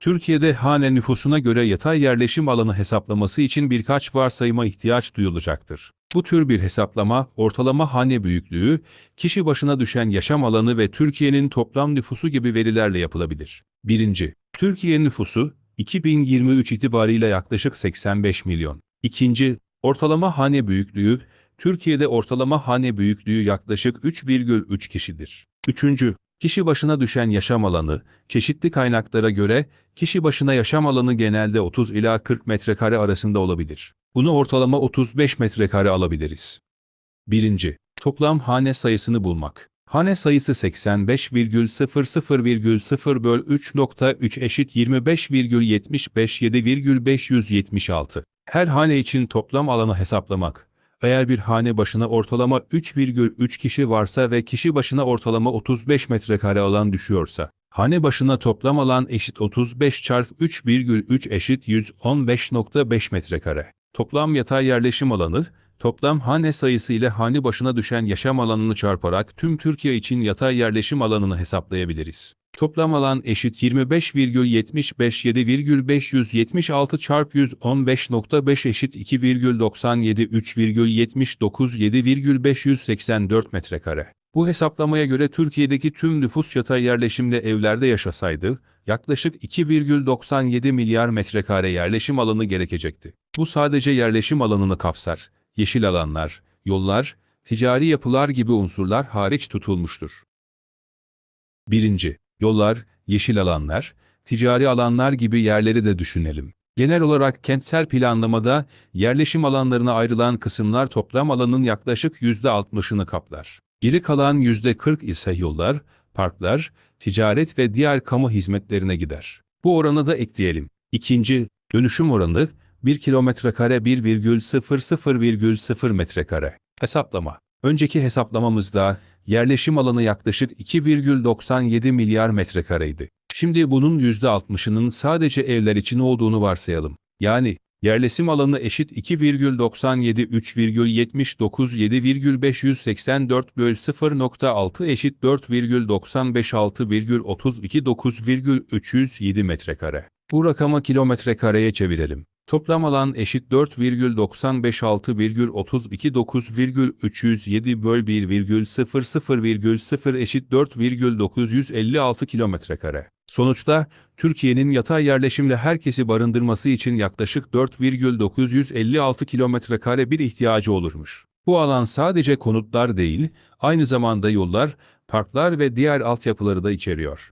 Türkiye'de hane nüfusuna göre yatay yerleşim alanı hesaplaması için birkaç varsayıma ihtiyaç duyulacaktır. Bu tür bir hesaplama, ortalama hane büyüklüğü, kişi başına düşen yaşam alanı ve Türkiye'nin toplam nüfusu gibi verilerle yapılabilir. 1. Türkiye nüfusu, 2023 itibariyle yaklaşık 85 milyon. 2. Ortalama hane büyüklüğü, Türkiye'de ortalama hane büyüklüğü yaklaşık 3,3 kişidir. 3. Kişi başına düşen yaşam alanı, çeşitli kaynaklara göre kişi başına yaşam alanı genelde 30 ila 40 metrekare arasında olabilir. Bunu ortalama 35 metrekare alabiliriz. 1. Toplam hane sayısını bulmak. Hane sayısı 85,00,0 böl 3.3 eşit 25,757,576. Her hane için toplam alanı hesaplamak. Eğer bir hane başına ortalama 3,3 kişi varsa ve kişi başına ortalama 35 metrekare alan düşüyorsa, hane başına toplam alan eşit 35 çarpı 3,3 eşit 115.5 metrekare. Toplam yatay yerleşim alanı, toplam hane sayısı ile hane başına düşen yaşam alanını çarparak tüm Türkiye için yatay yerleşim alanını hesaplayabiliriz. Toplam alan eşit 25,757,576 çarpı 115.5 eşit 2,97 3,79 7,584 metrekare. Bu hesaplamaya göre Türkiye'deki tüm nüfus yatay yerleşimle evlerde yaşasaydı, yaklaşık 2,97 milyar metrekare yerleşim alanı gerekecekti. Bu sadece yerleşim alanını kapsar. Yeşil alanlar, yollar, ticari yapılar gibi unsurlar hariç tutulmuştur. 1. Yollar, yeşil alanlar, ticari alanlar gibi yerleri de düşünelim. Genel olarak kentsel planlamada yerleşim alanlarına ayrılan kısımlar toplam alanın yaklaşık %60'ını kaplar. Geri kalan %40 ise yollar, parklar, ticaret ve diğer kamu hizmetlerine gider. Bu oranı da ekleyelim. İkinci, dönüşüm oranı 1 kilometrekare 1,00,0 metrekare. Hesaplama. Önceki hesaplamamızda yerleşim alanı yaklaşık 2,97 milyar metrekareydi. Şimdi bunun %60'ının sadece evler için olduğunu varsayalım. Yani yerleşim alanı eşit 2,97 3,79 7,584 böl 0.6 eşit 4,956 6,32 9,307 metrekare. Bu rakamı kilometrekareye çevirelim. Toplam alan eşit 4,956,32 9,307 böl 1,00,0 eşit 4,956 kilometrekare. Sonuçta Türkiye'nin yatay yerleşimle herkesi barındırması için yaklaşık 4,956 kilometrekare bir ihtiyacı olurmuş. Bu alan sadece konutlar değil, aynı zamanda yollar, parklar ve diğer altyapıları da içeriyor.